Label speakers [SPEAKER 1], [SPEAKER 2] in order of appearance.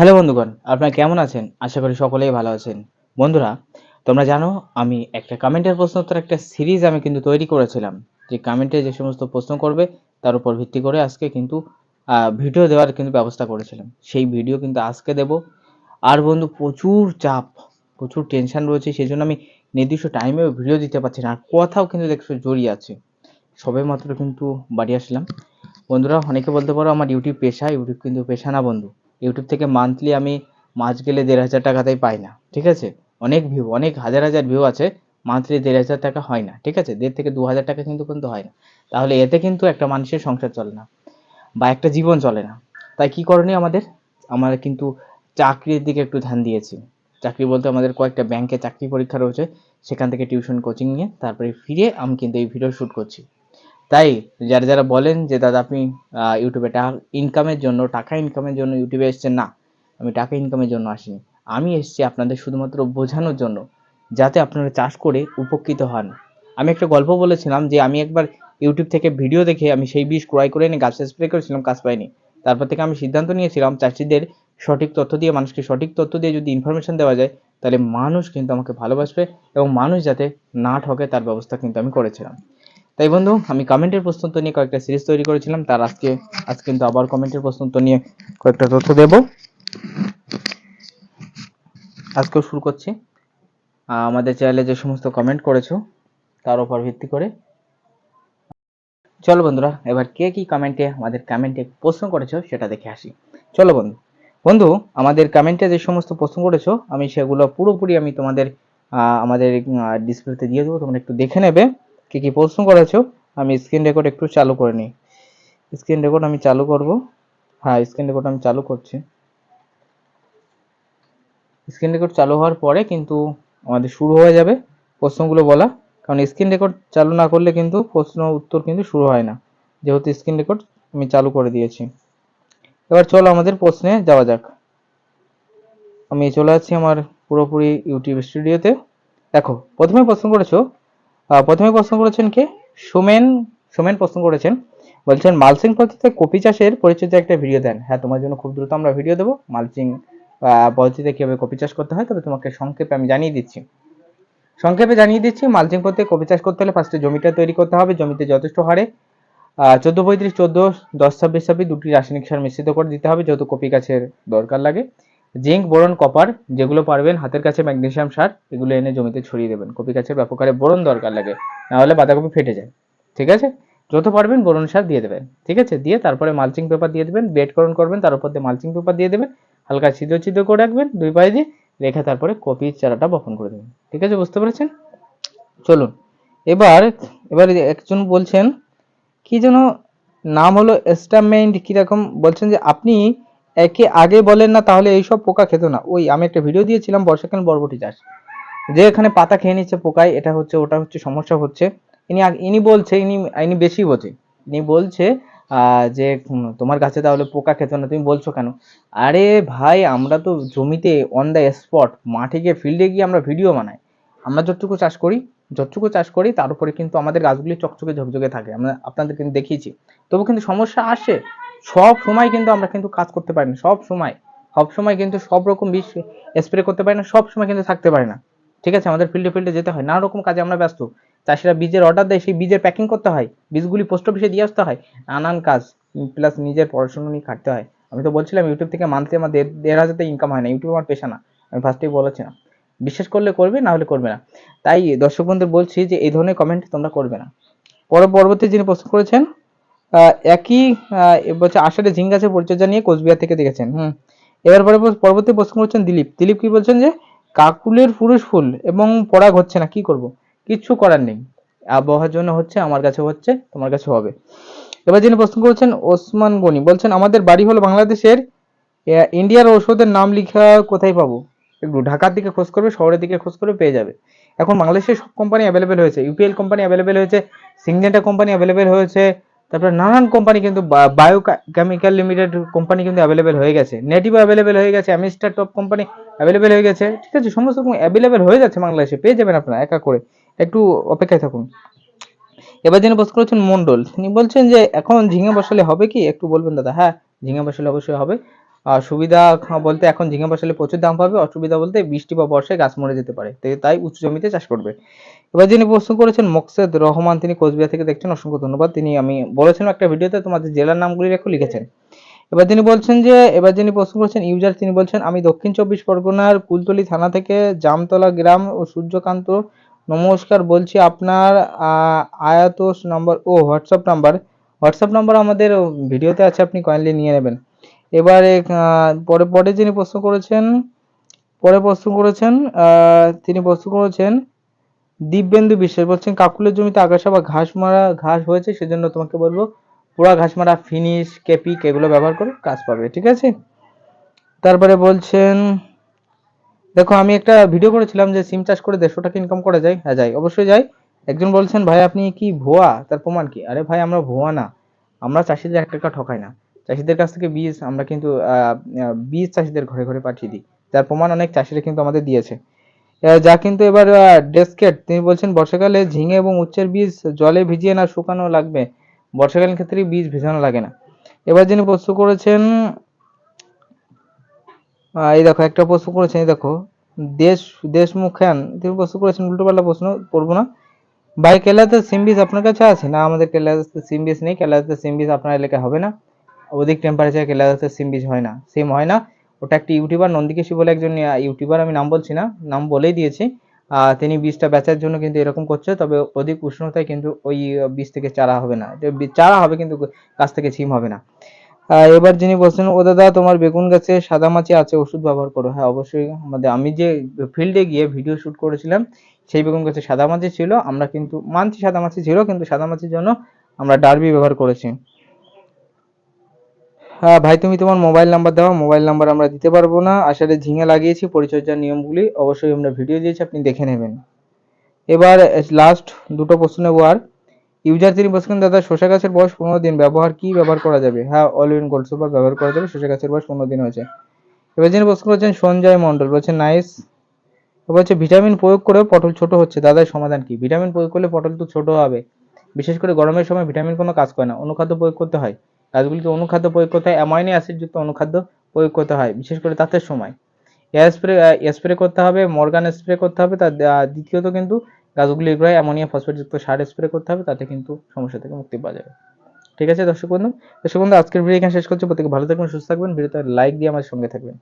[SPEAKER 1] Hello বন্ধুগণ, আপনারা কেমন আছেন? আশা করি সকলেই ভালো আছেন। বন্ধুরা, তোমরা জানো আমি একটা কমেন্টের প্রশ্ন উত্তর একটা সিরিজ আমি কিন্তু তৈরি করেছিলাম। যে কমেন্টে যে সমস্ত প্রশ্ন করবে, তার উপর ভিত্তি করে আজকে কিন্তু ভিডিও দেওয়ার কিন্তু ব্যবস্থা করেছিলাম। সেই ভিডিও কিন্তু আজকে দেব। আর বন্ধু, প্রচুর চাপ, প্রচুর টেনশন রয়েছে সেই জন্য আমি নির্দিষ্ট টাইমেও ভিডিও দিতে পারছি না। আর কথাও কিন্তু দেখছ জড়িয়ে আছে। সবে মাত্র কিন্তু বাড়ি আসলাম। বন্ধুরা, অনেকে বলতে পারো আমার ইউটিউব পেশা ইউটিউব কিন্তু পেশা না বন্ধু। ইউটিউব থেকে মান্থলি আমি মাস গেলে দেড় হাজার টাকাতেই পাই না, ঠিক আছে? অনেক ভিউ অনেক হাজার হাজার ভিউ আছে মান্থলি দেড় হাজার টাকা হয় না, ঠিক আছে? দেড় থেকে দু হাজার টাকা কিন্তু কিন্তু হয় না। তাহলে এতে কিন্তু একটা মানুষের সংসার চলে না, বা একটা জীবন চলে না। তাই কি করণীয় আমাদের? আমরা কিন্তু চাকরির দিকে একটু ধ্যান দিয়েছি। চাকরি বলতে আমাদের কয়েকটা ব্যাংকে চাকরি পরীক্ষা রয়েছে, সেখান থেকে টিউশন কোচিং নিয়ে, তারপরে ফিরে আমি কিন্তু এই ভিডিও শ্যুট করছি। তাই যারা যারা বলেন যে, দাদা, আপনি ইউটিউবে টাকা ইনকামের জন্য, টাকা ইনকামের জন্য ইউটিউবে এসেছেন। না, আমি টাকা ইনকামের জন্য আসিনি। আমি এসছি আপনাদের শুধুমাত্র বোঝানোর জন্য, যাতে আপনারা চাষ করে উপকৃত হন। আমি একটা গল্প বলেছিলাম যে, আমি একবার ইউটিউব থেকে ভিডিও দেখে আমি সেই বীজ ক্রয় করে এনে গাছে স্প্রে করেছিলাম, কাজ পাইনি। তারপর থেকে আমি সিদ্ধান্ত নিয়েছিলাম, চাষিদের সঠিক তথ্য দিয়ে, মানুষকে সঠিক তথ্য দিয়ে যদি ইনফরমেশন দেওয়া যায়, তাহলে মানুষ কিন্তু আমাকে ভালোবাসবে এবং মানুষ যাতে না ঠকে তার ব্যবস্থা কিন্তু আমি করেছিলাম। তাই বন্ধু, আমি কমেন্টের প্রশ্ন উত্তর নিয়ে কয়েকটা সিরিজ তৈরি করেছিলাম। তার আজকে, আজ কিন্তু আবার কমেন্টের প্রশ্ন উত্তর নিয়ে কয়েকটা তথ্য দেব। আজকেও শুরু করছি। আমাদের চ্যানেলে যে সমস্ত কমেন্ট করেছ, তার উপর ভিত্তি করে। চলো বন্ধুরা, এবার কে কি কমেন্টে আমাদের কমেন্টে প্রশ্ন করেছ, সেটা দেখে আসি। চলো বন্ধু। বন্ধু, আমাদের কমেন্টে যে সমস্ত প্রশ্ন করেছ, আমি সেগুলো পুরোপুরি আমি তোমাদের আমাদের ডিসপ্লেতে দিয়ে দেবো, তোমরা একটু দেখে নেবে। কি কি প্রশ্ন করেছ? আমি স্ক্রিন রেকর্ড একটু চালু করে নিই। স্ক্রিন রেকর্ড আমি চালু করব। হ্যাঁ স্ক্রিন রেকর্ড আমি চালু করছি। স্ক্রিন রেকর্ড চালু হওয়ার পরে কিন্তু আমাদের শুরু হয়ে যাবে প্রশ্নগুলো বলা। কারণ স্ক্রিন রেকর্ড চালু না করলে কিন্তু প্রশ্ন উত্তর কিন্তু শুরু হয় না। যেহেতু স্ক্রিন রেকর্ড আমি চালু করে দিয়েছি। এবার চলো আমাদের প্রশ্নে যাওয়া যাক। আমি চলে যাচ্ছি আমার পুরোপুরি ইউটিউব স্টুডিওতে দেখো, প্রথমে প্রশ্ন করেছ প্রথমে প্রশ্ন করেছেন কে? সোমেন সোমেন প্রশ্ন করেছেন। বলছেন মালচিং পদ্ধতিতে কপি চাষের পরিচর্যা একটা ভিডিও দেন। হ্যাঁ তোমার জন্য খুব দ্রুত আমরা ভিডিও দেবো। মালচিং পদ্ধতিতে কীভাবে কপি চাষ করতে হয়, তবে তোমাকে সংক্ষেপে আমি জানিয়ে দিচ্ছি। সংক্ষেপে জানিয়ে দিচ্ছি মালচিং পদ্ধতিতে কপি চাষ করতে হলে ফার্স্টে জমিটা তৈরি করতে হবে। জমিতে যথেষ্ট হারে চোদ্দ, পঁয়ত্রিশ, চোদ্দ, দশ, ছাব্বিশ ছাব্বিশ দুটি রাসায়নিক সার মিশ্রিত করে দিতে হবে, যেহেতু কপি গাছের দরকার লাগে। জিঙ্ক, বোরন, কপার যেগুলো পারবেন হাতের কাছে ম্যাগনেশিয়াম সার, এগুলো এনে জমিতে ছড়িয়ে দেবেন। কপি গাছের ব্যাপক হারে বোরন দরকার লাগে নাহলে বাঁধাকপি ফেটে যায়। ঠিক আছে? যত পারবেন বোরন সার দিয়ে দেবেন। ঠিক আছে? দিয়ে তারপরে মালচিং পেপার দিয়ে দেবেন বেডকরণ করবেন, তার উপর দিয়ে মালচিং পেপার দিয়ে দেবেন, হালকা ছিদ্র ছিদ্র করে রাখবেন, দুই পায়ে দিয়ে রেখে তারপরে কপির চারাটা বপন করে দেবেন। ঠিক আছে? বুঝতে পেরেছেন? চলুন। এবার এবার একজন বলছেন, কি যেন নাম হলো এস্টামেন্ট, কীরকম বলছেন যে আপনি একে আগে বলেন না, তাহলে এইসব পোকা খেত না। ওই, আমি একটা ভিডিও দিয়েছিলাম বর্ষাকালীন বরবটি চাষ। যে এখানে পাতা খেয়ে নিচ্ছে পোকায়, এটা হচ্ছে, ওটা হচ্ছে সমস্যা হচ্ছে। ইনি ইনি বলছে, ইনি ইনি বেশি বোঝে। ইনি বলছে যে তোমার গাছে তাহলে পোকা খেত না, তুমি বলছো কেন? আরে ভাই, আমরা তো জমিতে অন দ্য স্পট মাঠে গিয়ে ফিল্ডে গিয়ে আমরা ভিডিও বানাই। আমরা যতটুকু চাষ করি, যতটুকু চাষ করি, তার উপরে কিন্তু আমাদের গাছগুলি চকচকে ঝকঝকে থাকে। আমরা আপনাদের কিন্তু দেখিয়েছি। তবু কিন্তু সমস্যা আসে। সব সময় কিন্তু আমরা কিন্তু কাজ করতে পারি না, সব সময়। সব সময় কিন্তু সব রকম বিষ স্প্রে করতে পারি না, সব সময় কিন্তু থাকতে পারি না। ঠিক আছে? আমাদের ফিল্ডে ফিল্ডে যেতে হয়, নানা রকম কাজে আমরা ব্যস্ত। চাষিরা বীজের অর্ডার দেয়, সেই বীজের প্যাকিং করতে হয়, বীজগুলি পোস্ট অফিসে দিয়ে আসতে হয়, নানান কাজ। প্লাস নিজের পড়াশোনা নিয়ে খাটতে হয়। আমি তো বলছিলাম ইউটিউব থেকে মান্থলি আমার দেড় হাজার ইনকাম হয় না ইউটিউব আমার পেশা না, আমি ফার্স্টেই বলেছিলাম বিশ্বাস করলে করবে, না হলে করবে না। তাই দর্শক বন্ধুদের বলছি যে, এই ধরনের কমেন্ট তোমরা করবে না। পরে পরবর্তী যিনি প্রশ্ন করেছেন একই বলছে আষাঢ়ে ঝিঙ্গা গাছের পরিচর্যা নিয়ে কোচবিহার থেকে দেখেছেন, হুম। এবার পরে পরবর্তী প্রশ্ন করছেন দিলীপ। দিলীপ কি বলছেন যে, কাকুলের পুরুষ ফুল এবং পরাগ হচ্ছে না, কি করব? কিচ্ছু করার নেই। আবহাওয়ার জন্য হচ্ছে, আমার কাছে হচ্ছে, তোমার কাছে হবে। এবার যিনি প্রশ্ন করছেন, ওসমান গনি, বলছেন, আমাদের বাড়ি হলো বাংলাদেশের ইন্ডিয়ার ওষুধের নাম লেখা কোথায় পাবো? একটু ঢাকার দিকে খোঁজ করবে, শহরের দিকে খোঁজ করবে, পেয়ে যাবে। এখন বাংলাদেশের সব কোম্পানি অ্যাভেলেবেল হয়েছে। ইউপিএল কোম্পানি অ্যাভেলেবেল হয়েছে সিংজেন্টা কোম্পানি অ্যাভেলেবেল হয়েছে তারপরে নানান কোম্পানি কিন্তু বায়ো কেমিক্যাল লিমিটেড কোম্পানি কিন্তু অ্যাভেলেবেল হয়ে গেছে। নেটিভ অ্যাভেলেবেল হয়ে গেছে অ্যামিস্টার টপ কোম্পানি অ্যাভেলেবেল হয়ে গেছে, ঠিক আছে? সমস্ত রকম অ্যাভেলেবেল হয়ে যাচ্ছে বাংলাদেশে, পেয়ে যাবেন আপনারা একা করে। একটু অপেক্ষায় থাকুন। এবার যিনি প্রশ্ন করেছেন মন্ডল, তিনি বলছেন যে, এখন ঝিঙে বসালে হবে কি? একটু বলবেন দাদা। হ্যাঁ ঝিঙে বসালে অবশ্যই হবে। আর সুবিধা বলতে এখন ঝিঙে বসালে প্রচুর দাম পাবে। অসুবিধা বলতে বৃষ্টি বা বর্ষায় গাছ মরে যেতে পারে। তাই উঁচু জমিতে চাষ করবে। এবার যিনি প্রশ্ন করেছেন মকসেদ রহমান, তিনি কোচবিহার থেকে দেখছেন, অসংখ্য ধন্যবাদ। তিনি আমি বলেছিলাম একটা ভিডিওতে, তোমাদের জেলার নামগুলি রেখে লিখেছেন। এবার তিনি বলছেন যে, এবার যিনি প্রশ্ন করেছেন, ইউজার, তিনি বলছেন, আমি দক্ষিণ চব্বিশ পরগনার কুলতলি থানা থেকে জামতলা গ্রাম ও সূর্যকান্ত, নমস্কার, বলছি আপনার আয়াতোষ নাম্বার, ও হোয়াটসঅ্যাপ নাম্বার হোয়াটসঅ্যাপ নাম্বার আমাদের ভিডিওতে আছে, আপনি কাইন্ডলি নিয়ে নেবেন। এবারে পরে পরে যিনি প্রশ্ন করেছেন, পরে প্রশ্ন করেছেন তিনি প্রশ্ন করেছেন দিব্যেন্দু বিশ্বাস বলছেন, কাকুলের জমিতে আগাছা বা ঘাস মারা, ঘাস হয়েছে, সেজন্য তোমাকে বলব পুরা ঘাস মারা ফিনিশ কেপিক এগুলো ব্যবহার করে কাজ পাবে, ঠিক আছে? তারপরে বলছেন, দেখো, আমি একটা ভিডিও করেছিলাম যে সিম চাষ করে দেড়শো টাকা ইনকাম করা যায় হ্যাঁ যায় অবশ্যই যায় একজন বলছেন, ভাই, আপনি কি ভুয়া? তার প্রমাণ কি? আরে ভাই, আমরা ভুয়া না। আমরা চাষিদের এক টাকা ঠকাই না। চাষিদের কাছ থেকে বীজ আমরা কিন্তু বীজ চাষিদের ঘরে ঘরে পাঠিয়ে দিই। যার প্রমাণ অনেক চাষিরা কিন্তু আমাদের দিয়েছে। যা কিন্তু এবার ডেস্কেট। তিনি বলছেন, বর্ষাকালে ঝিঙে এবং উচ্ছের বীজ জলে ভিজিয়ে না শুকানো লাগবে। বর্ষাকালীন ক্ষেত্রে বীজ ভেজানো লাগে না। এবার যিনি প্রশ্ন করেছেন এই দেখো, একটা প্রশ্ন করেছেন, এই দেখো, দেশ, দেশমুখ খান তিনি প্রশ্ন করেছেন উল্টো পাল্টা প্রশ্ন করব না। ভাই কেলাতে সিম বীজ আপনার কাছে আছে? না, আমাদের কেলাতে সিম বীজ নেই। কেলাতে সিম বীজ আপনার এলাকায় হবে না। অধিক টেম্পারেচার কেলাতে সিম বীজ হয় না। সিম হয় না। ওটা একটি ইউটিউবার নন্দিকেশী বলে একজন ইউটিউবার, আমি নাম বলছি না, নাম বলেই দিয়েছি। তিনি বীজটা বেচার জন্য কিন্তু এরকম করছে, তবে অধিক উষ্ণতায় কিন্তু ওই বীজ থেকে চারা হবে না। চারা হবে কিন্তু গাছ থেকে ছিম হবে না। এবার যিনি বলছেন, ও দাদা, তোমার বেগুন গাছে সাদা মাছি আছে, ওষুধ ব্যবহার করো। হ্যাঁ অবশ্যই। আমাদের, আমি যে ফিল্ডে গিয়ে ভিডিও শুট করেছিলাম, সেই বেগুন গাছে সাদা মাছি ছিল। আমরা কিন্তু, মানছি সাদা মাছি ছিল, কিন্তু সাদা মাছির জন্য আমরা ডারবি ব্যবহার করেছি। ভাই, তুমি তোমার মোবাইল নাম্বার দাও মোবাইল নাম্বার আমরা দিতে পারব না। আসলে ঝিঙে লাগিয়েছি, পরিচর্যার নিয়মগুলি অবশ্যই আমরা ভিডিও দিয়েছি, আপনি দেখে নেবেন। এবার লাস্ট দুটো প্রশ্ন নেব আর ইউজার তিনি বলছেন দাদা শসা গাছের বয়স পনেরো দিন, ব্যবহার কি ব্যবহার করা যাবে? হ্যাঁ অল ইন গোল্ড সুপার ব্যবহার করা যাবে শসা গাছের বয়স পনেরো দিন হয়েছে। এবার যিনি প্রশ্ন করছেন, সঞ্জয় মন্ডল বলছেন নাইস এবার হচ্ছে ভিটামিন প্রয়োগ করেও পটল ছোট হচ্ছে, দাদার সমাধান কি? ভিটামিন প্রয়োগ করলে পটল তো ছোট হবে। বিশেষ করে গরমের সময় ভিটামিন কোনো কাজ করে না অনুখাদ্য প্রয়োগ করতে হয়। গাছগুলিকে অনুখাদ্য প্রয়োগ করতে হয়। অ্যামাইনো অ্যাসিডযুক্ত অনুখাদ্য প্রয়োগ করতে হয়, বিশেষ করে তাঁতের সময়। এয়ার স্প্রে স্প্রে করতে হবে, মর্গান স্প্রে করতে হবে, তার দ্বিতীয়ত কিন্তু গাছগুলি গোড়ায় অ্যামোনিয়া ফসফেটযুক্ত সার স্প্রে করতে হবে, তাতে কিন্তু সমস্যা থেকে মুক্তি পাওয়া যাবে। ঠিক আছে দর্শক বন্ধু? দর্শক বন্ধু, আজকের ভিডিও এখানে শেষ করছি। প্রত্যেকে ভালো থাকবেন, সুস্থ থাকবেন। ভিডিওতে লাইক দিয়ে আমার সঙ্গে থাকবেন।